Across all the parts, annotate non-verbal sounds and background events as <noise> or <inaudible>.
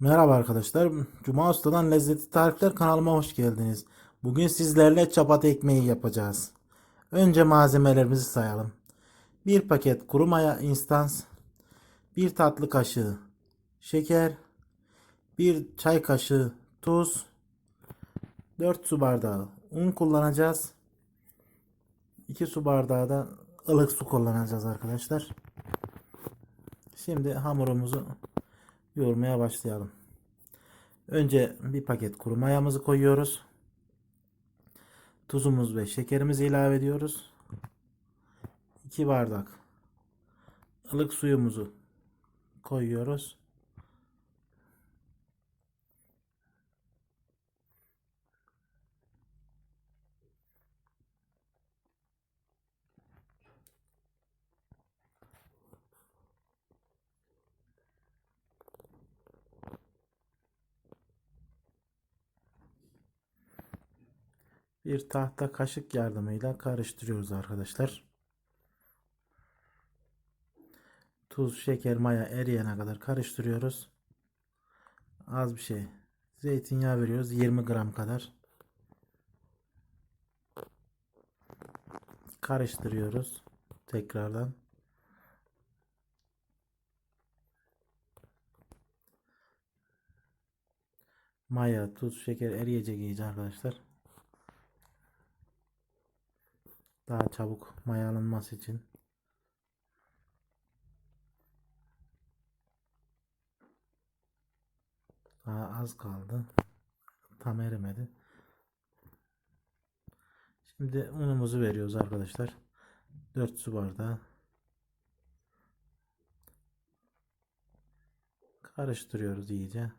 Merhaba arkadaşlar. Cuma Usta'dan Lezzetli Tarifler kanalıma hoş geldiniz. Bugün sizlerle çapata ekmeği yapacağız. Önce malzemelerimizi sayalım. 1 paket kuru maya instans, 1 tatlı kaşığı şeker, 1 çay kaşığı tuz, 4 su bardağı un kullanacağız. 2 su bardağı da ılık su kullanacağız arkadaşlar. Şimdi hamurumuzu yoğurmaya başlayalım. Önce bir paket kuru mayamızı koyuyoruz. Tuzumuz ve şekerimizi ilave ediyoruz. 2 bardak ılık suyumuzu koyuyoruz. Bir tahta kaşık yardımıyla karıştırıyoruz arkadaşlar. Tuz, şeker, maya eriyene kadar karıştırıyoruz. Az bir şey. Zeytinyağı veriyoruz 20 gram kadar. Karıştırıyoruz tekrardan. Maya, tuz, şeker eriyecek iyice arkadaşlar. Daha çabuk mayalanması için. Daha az kaldı. Tam erimedi. Şimdi unumuzu veriyoruz arkadaşlar. 4 su bardağı. Karıştırıyoruz iyice.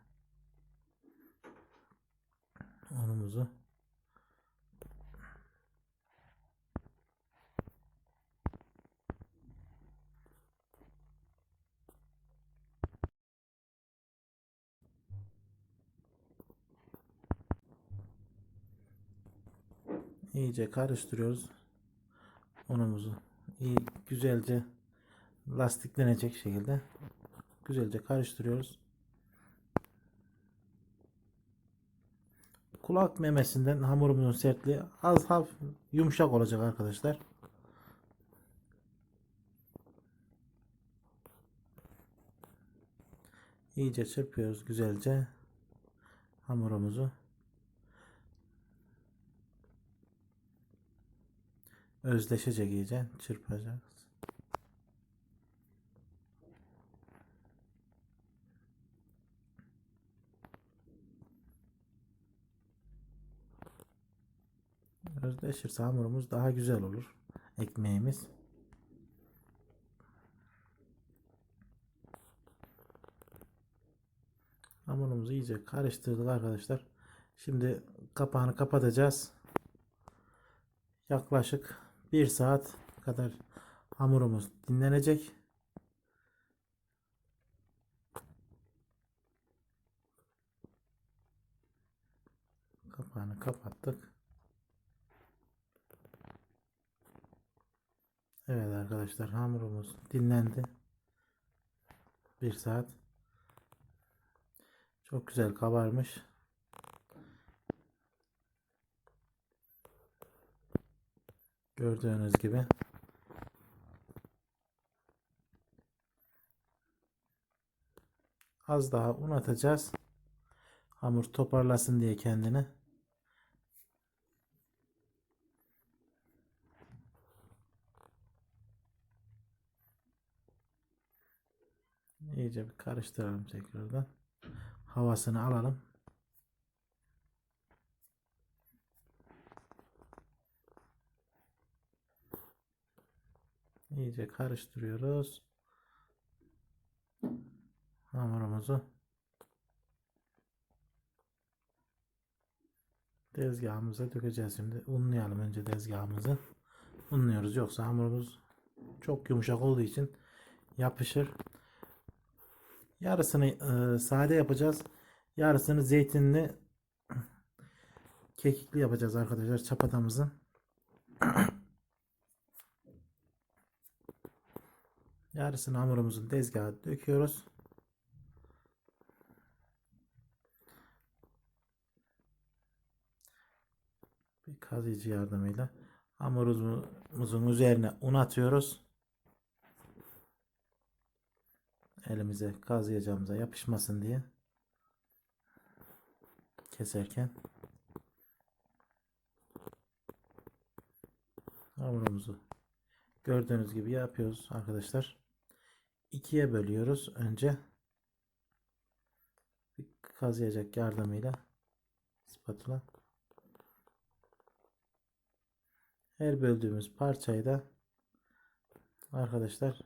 Unumuzu. İyice karıştırıyoruz. Unumuzu iyi güzelce lastiklenecek şekilde güzelce karıştırıyoruz. Kulak memesinden hamurumuzun sertliği az hafif yumuşak olacak arkadaşlar. İyice çırpıyoruz güzelce hamurumuzu özleşecek iyice çırpacağız. Özleşirse hamurumuz daha güzel olur. Ekmeğimiz. Hamurumuzu iyice karıştırdık arkadaşlar. Şimdi kapağını kapatacağız. Yaklaşık 1 saat kadar hamurumuz dinlenecek. Kapağını kapattık. Evet arkadaşlar hamurumuz dinlendi. 1 saat. Çok güzel kabarmış. Gördüğünüz gibi. Az daha un atacağız. Hamur toparlasın diye kendini. İyice bir karıştıralım tekrardan. Havasını alalım. İyice karıştırıyoruz. Hamurumuzu tezgahımıza dökeceğiz şimdi. Unlayalım önce tezgahımızı. Unluyoruz yoksa hamurumuz çok yumuşak olduğu için yapışır. Yarısını e, sade yapacağız. Yarısını zeytinli kekikli yapacağız arkadaşlar çapatamızın. <clears throat> Yarısını hamurumuzun tezgaha döküyoruz. Bir kazıyıcı yardımıyla hamurumuzun üzerine un atıyoruz. Elimize kazıyacağımıza yapışmasın diye keserken hamurumuzu gördüğünüz gibi yapıyoruz arkadaşlar. İkiye bölüyoruz önce bir kazıyacak yardımıyla spatula her böldüğümüz parçayı da arkadaşlar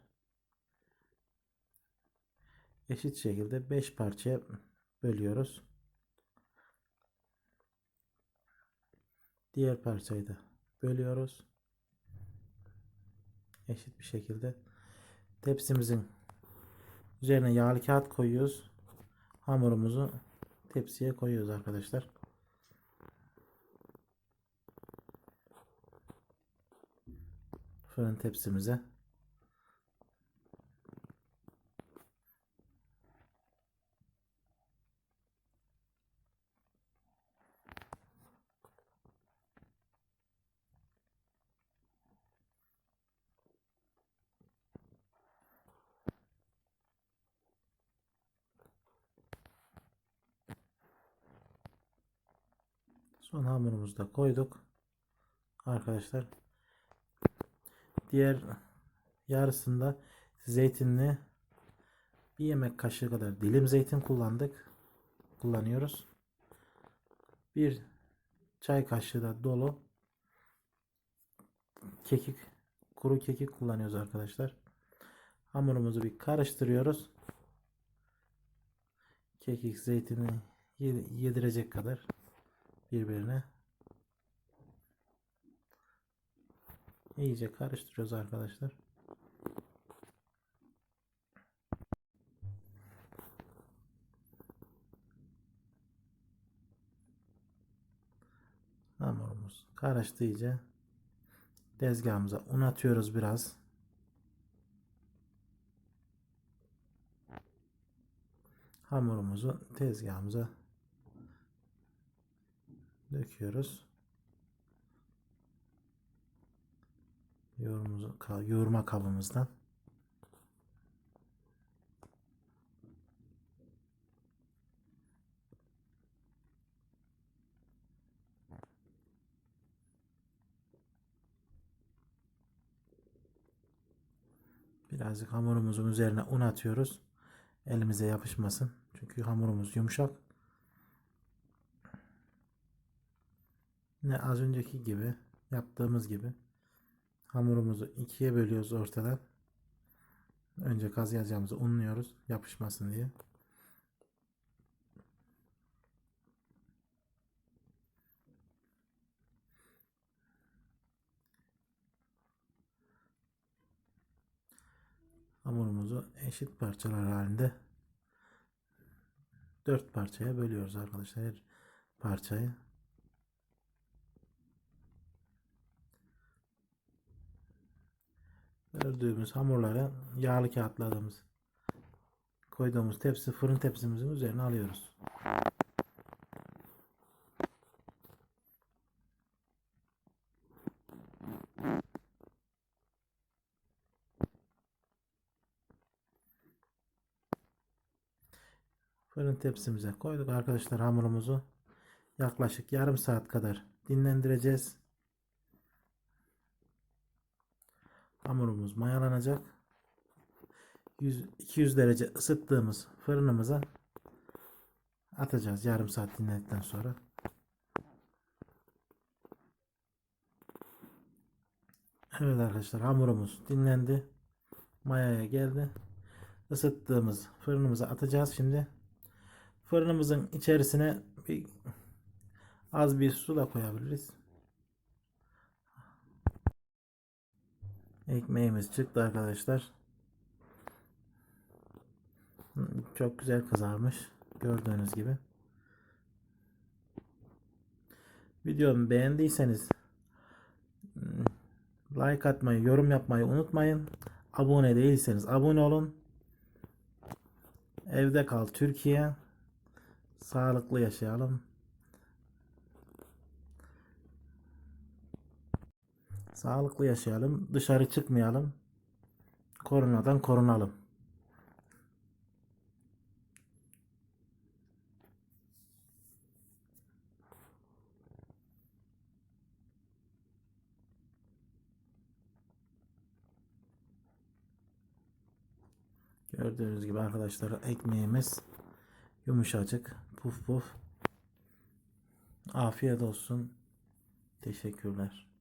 eşit şekilde 5 parçaya bölüyoruz. Diğer parçayı da bölüyoruz. Eşit bir şekilde tepsimizin üzerine yağlı kağıt koyuyoruz. Hamurumuzu tepsiye koyuyoruz arkadaşlar. Fırın tepsimize Son hamurumuzu da koyduk. Arkadaşlar. Diğer yarısında zeytinli bir yemek kaşığı kadar dilim zeytin kullandık. Kullanıyoruz. Bir çay kaşığı da dolu kekik kuru kekik kullanıyoruz arkadaşlar. Hamurumuzu bir karıştırıyoruz. Kekik zeytini yedirecek kadar birbirine iyice karıştırıyoruz arkadaşlar. Hamurumuz karıştı iyice. Tezgahımıza un atıyoruz biraz. Hamurumuzu tezgahımıza döküyoruz. Yoğurma kabımızdan. Birazcık hamurumuzun üzerine un atıyoruz. Elimize yapışmasın. Çünkü hamurumuz yumuşak. Ne az önceki gibi yaptığımız gibi hamurumuzu ikiye bölüyoruz ortadan. Önce kazıyacağımızı unluyoruz yapışmasın diye. Hamurumuzu eşit parçalar halinde dört parçaya bölüyoruz arkadaşlar. Her parçayı ördüğümüz hamurları yağlı kağıtladığımız koyduğumuz tepsi fırın tepsimizin üzerine alıyoruz. Fırın tepsimize koyduk arkadaşlar hamurumuzu. Yaklaşık yarım saat kadar dinlendireceğiz. Hamurumuz mayalanacak. 100, 200 derece ısıttığımız fırınımıza atacağız yarım saat dinlendikten sonra. Evet arkadaşlar hamurumuz dinlendi. Mayaya geldi. Isıttığımız fırınımıza atacağız şimdi. Fırınımızın içerisine bir az bir su da koyabiliriz. Ekmeğimiz çıktı arkadaşlar. Çok güzel kızarmış. Gördüğünüz gibi. Videomu beğendiyseniz like atmayı, yorum yapmayı unutmayın. Abone değilseniz abone olun. Evde kal Türkiye. Sağlıklı yaşayalım. Sağlıklı yaşayalım. Dışarı çıkmayalım. Koronadan korunalım. Gördüğünüz gibi arkadaşlar ekmeğimiz yumuşacık. Puf puf. Afiyet olsun. Teşekkürler.